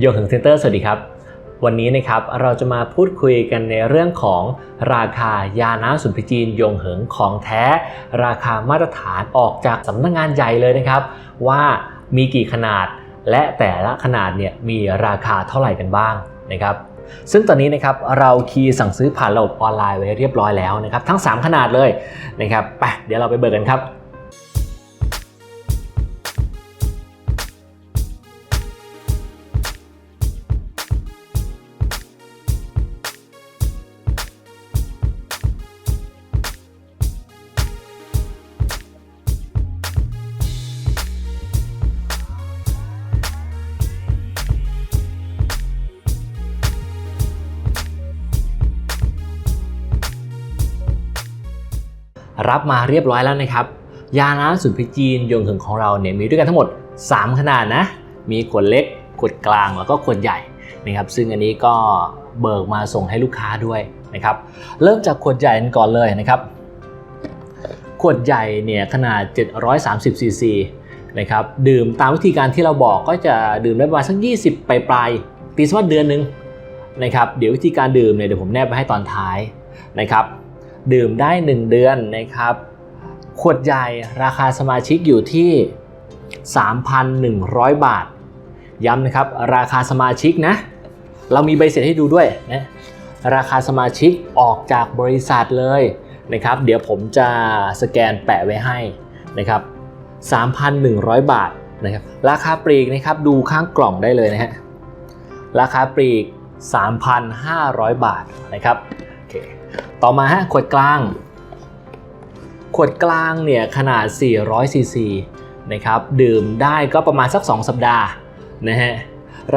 โยงถึงเซ็นเตอร์สวัสดีครับ วันนี้นะครับเราจะมาพูดคุยกันในเรื่องของราคายาน้ำสุนทรจีนยงเหิงของแท้ ราคามาตรฐานออกจากสำนักงงานใหญ่เลยนะครับ ว่ามีกี่ขนาด และแต่ละขนาดเนี่ยมีราคาเท่าไหร่กันบ้างนะครับซึ่งตอนนี้นะครับเราคีย์สั่งซื้อผ่านระบบออนไลน์ไว้เรียบร้อยแล้วนะครับทั้ง 3 ขนาดเลยนะครับไปเดี๋ยวเราไปเบิกกันครับ รับมาเรียบร้อยแล้วนะครับ ยาน้ำสุนทรจีนยงเหิงของเราเนี่ยมีด้วยกันทั้งหมด 3 ขนาดนะ มีขวดเล็ก ขวดกลางแล้วก็ขวดใหญ่นะครับซึ่งอันนี้ก็เบิกมาส่งให้ลูกค้าด้วยนะครับเริ่มจากขวดใหญ่กันก่อนเลยนะครับ ขวดใหญ่เนี่ยขนาด 730ซีซีนะครับดื่มตามวิธีการที่เราบอกก็จะดื่มได้ประมาณสัก 20 ปลายปลายตีสวัสดเดือนหนึ่งนะครับเดี๋ยววิธีการดื่มเนี่ยเดี๋ยวผมแนบไปให้ตอนท้ายนะครับ ดื่มได้ 1 เดือนนะครับ ขวดใหญ่ราคาสมาชิกอยู่ที่ 3,100 บาท ย้ำนะครับราคาสมาชิกนะ เรามีใบเสร็จให้ดูด้วยนะราคาสมาชิกออกจากบริษัทเลยนะครับ เดี๋ยวผมจะสแกนแปะไว้ให้นะครับ 3,100 บาทนะครับ ราคาปลีกนะครับดูข้างกล่องได้เลยนะฮะ ราคาปลีก 3,500 บาทนะครับโอเค ต่อมาฮะขวดกลาง ขวดกลางเนี่ยขนาด 400 ซีซีนะครับดื่มได้ก็ประมาณสัก 2 สัปดาห์นะฮะ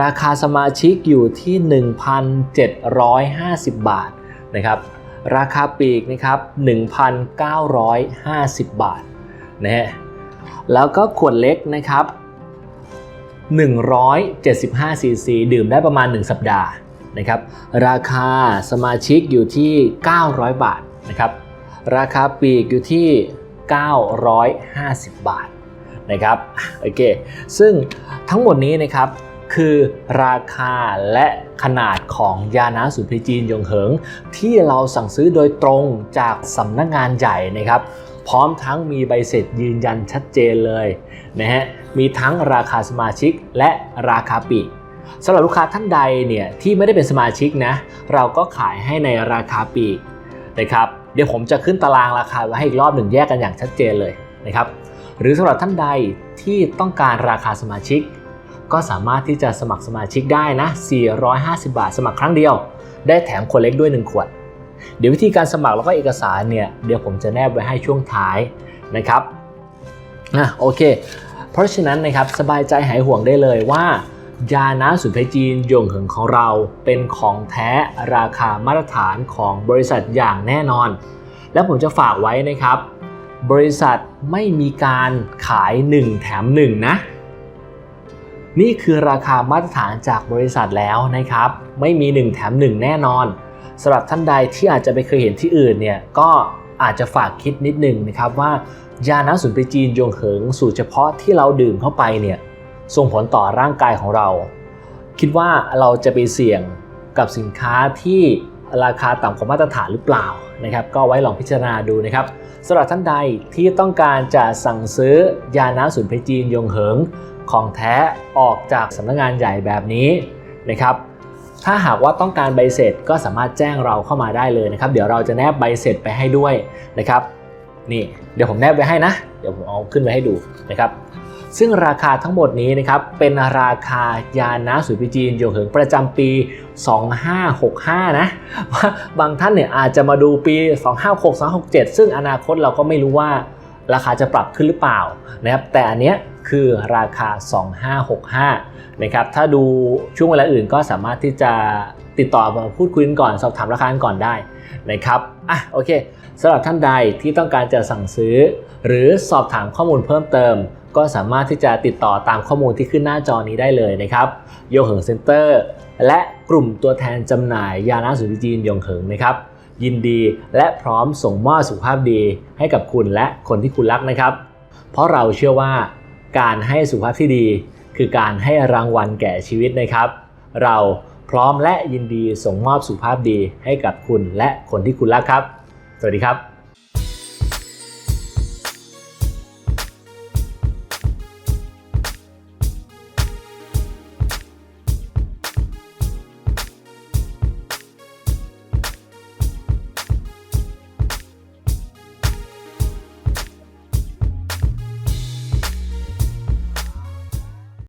ราคาสมาชิกอยู่ที่ 1,750 บาทนะครับราคาปีกนะครับ1,950 บาทนะฮะแล้วก็ขวดเล็กนะครับ175ซีซีดื่มได้ประมาณ 1 สัปดาห์ นะครับ ราคาสมาชิกอยู่ที่ 900 บาทนะครับ ราคาปีกอยู่ที่ 950 บาทนะครับ โอเค ซึ่งทั้งหมดนี้นะครับคือราคาและขนาดของยาน้ำสุนทรีจีนยงเหิง ที่เราสั่งซื้อโดยตรงจากสำนักงานใหญ่นะครับ พร้อมทั้งมีใบเสร็จยืนยันชัดเจนเลยนะฮะมีทั้งราคาสมาชิกและราคาปีก สำหรับลูกค้าท่านใดเนี่ยที่ไม่ได้เป็นสมาชิกนะ เราก็ขายให้ในราคาปีกนะครับเดี๋ยวผมจะขึ้นตารางราคาไว้ให้อีกรอบหนึ่งแยกกันอย่างชัดเจนเลยนะครับหรือสำหรับท่านใดที่ต้องการราคาสมาชิก ก็สามารถที่จะสมัครสมาชิกได้นะ 450 บาท สมัครครั้งเดียว ได้แถมขวดเล็กด้วย 1 ขวด เดี๋ยววิธีการสมัครแล้วก็เอกสารเนี่ยเดี๋ยวผมจะแนบไว้ให้ช่วงท้ายนะครับอะโอเค เพราะฉะนั้นนะครับสบายใจหายห่วงได้เลยว่า ยาน้ำสุนทรจีนยงเหิงของเราเป็นของแท้ราคามาตรฐานของบริษัทอย่างแน่นอน และผมจะฝากไว้นะครับ บริษัทไม่มีการขาย 1 แถม 1 นะ นี่คือราคามาตรฐานจากบริษัทแล้วนะครับ ไม่มี 1 แถม 1 แน่นอนสำหรับท่านใดที่อาจจะไปเคยเห็นที่อื่นเนี่ยก็อาจจะฝากคิดนิดนึงนะครับว่ายาน้ำสุนทรจีนยงเหิงสูตรเฉพาะที่เราดื่มเข้าไปเนี่ย ส่งผลต่อร่างกายของเรา คิดว่าเราจะไปเสี่ยงกับสินค้าที่ราคาต่ำกว่ามาตรฐานหรือเปล่านะครับ ก็ไว้ลองพิจารณาดูนะครับสำหรับท่านใดที่ต้องการจะสั่งซื้อยาน้ำสุนทรจีนยงเหิงของแท้ออกจากสำนักงานใหญ่แบบนี้นะครับ ถ้าหากว่าต้องการใบเสร็จก็สามารถแจ้งเราเข้ามาได้เลยนะครับ เดี๋ยวเราจะแนบใบเสร็จไปให้ด้วยนะครับ นี่เดี๋ยวผมแนบไว้ให้นะ เดี๋ยวผมเอาขึ้นไว้ให้ดูนะครับ ซึ่งราคาทั้งหมดนี้นะครับเป็นราคายาน้ำสุนทรจีนโยเหิงประจำปี 2565 นะว่าบางท่านเนี่ยอาจจะมาดูปี 256 267 ซึ่งอนาคตเราก็ไม่รู้ว่าราคาจะปรับขึ้นหรือเปล่านะครับแต่อันเนี้ยคือราคา 2565 นะครับถ้าดูช่วงเวลาอื่นก็สามารถที่จะติดต่อมาพูดคุยกันก่อนสอบถามราคากันก่อนได้นะครับอะโอเคสำหรับท่านใดที่ต้องการจะสั่งซื้อ หรือสอบถามข้อมูลเพิ่มเติม ก็สามารถที่จะติดต่อตามข้อมูลที่ขึ้นหน้าจอนี้ได้เลยนะครับโยเหิงเซ็นเตอร์และกลุ่มตัวแทนจำหน่ายยาน้ำสุริจีนยงเหิงนะครับ ยินดีและพร้อมส่งมอบสุขภาพดีให้กับคุณและคนที่คุณรักนะครับ เพราะเราเชื่อว่าการให้สุขภาพที่ดี คือการให้รางวัลแก่ชีวิตนะครับ เราพร้อมและยินดีส่งมอบสุขภาพดีให้กับคุณและคนที่คุณรักครับ สวัสดีครับ